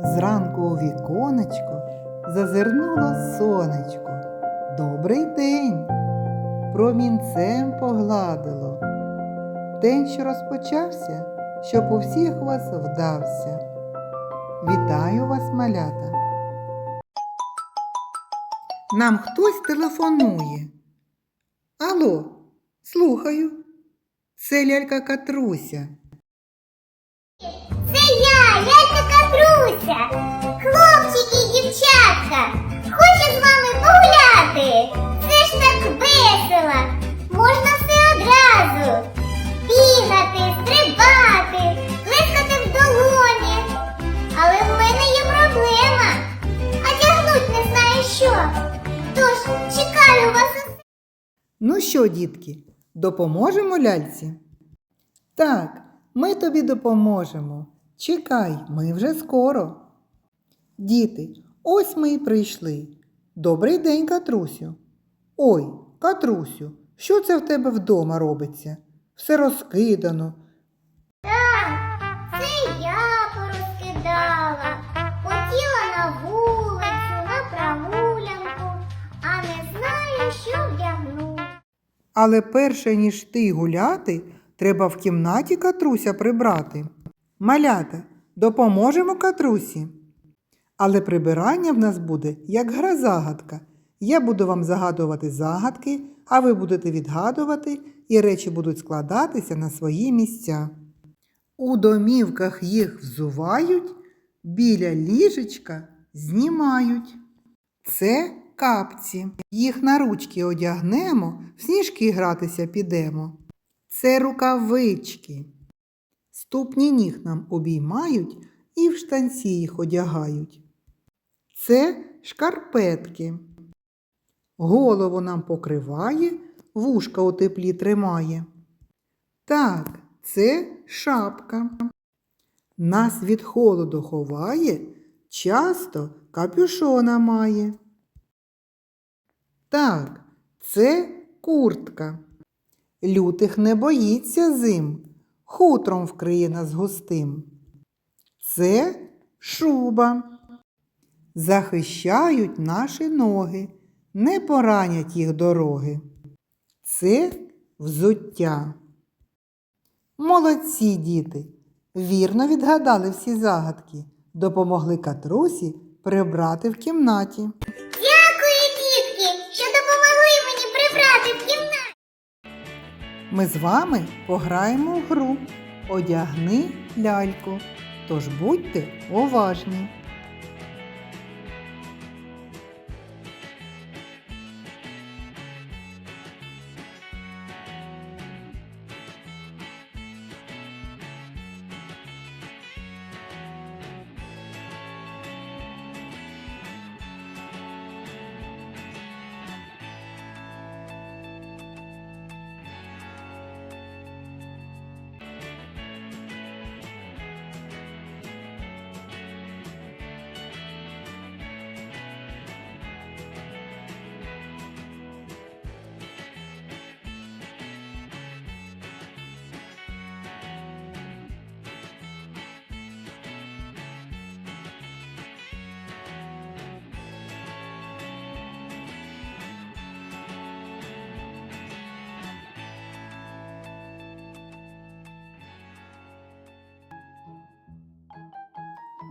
Зранку у віконечко зазирнуло сонечко. Добрий день! Промінцем погладило. День, що розпочався, щоб у всіх вас вдався. Вітаю вас, малята. Нам хтось телефонує. Алло, слухаю. Це лялька Катруся. Це Катруся, хлопчики і дівчатка. Хочу з вами погуляти. Це ж так весело. Можна все одразу. Бігати, стрибати, плескати в долоні. Але в мене є проблема. А тягнуть не знаю що. Тож чекаю вас Ну що, дітки, допоможемо ляльці? Так, ми тобі допоможемо. Чекай, ми вже скоро. Діти, ось ми і прийшли. Добрий день, Катрусю. Ой, Катрусю, що це в тебе вдома робиться? Все розкидано. Так, це я порозкидала. Хотіла на вулицю, на прогулянку, а не знаю, що вдягну. Але перше, ніж ти гуляти, треба в кімнаті Катруся прибрати. Малята, допоможемо Катрусі. Але прибирання в нас буде як гра загадка. Я буду вам загадувати загадки, а ви будете відгадувати, і речі будуть складатися на свої місця. У домівках їх взувають, біля ліжечка знімають. Це капці. Їх на ручки одягнемо, в сніжки гратися підемо. Це рукавички. Ступні ніг нам обіймають і в штанці їх одягають. Це шкарпетки. Голову нам покриває, вушка у теплі тримає. Так, це шапка. Нас від холоду ховає, часто капюшона має. Так, це куртка. Лютих не боїться зим, хутром вкриє нас густим. Це шуба. Захищають наші ноги, не поранять їх дороги. Це взуття. Молодці діти! Вірно відгадали всі загадки, допомогли катрусі прибрати в кімнаті. Ми з вами пограємо в гру Одягни ляльку. Тож будьте уважні.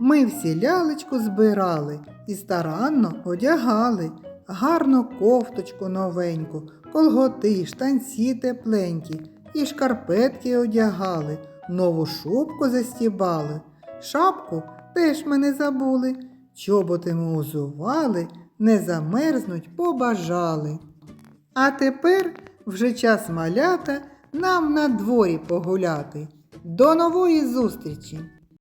Ми всі лялечку збирали і старанно одягали, гарну кофточку новеньку, колготи, штанці тепленькі, і шкарпетки одягали, нову шубку застібали, шапку теж ми не забули, чоботи ми узували, не замерзнуть побажали. А тепер вже час малята нам на дворі погуляти. До нової зустрічі!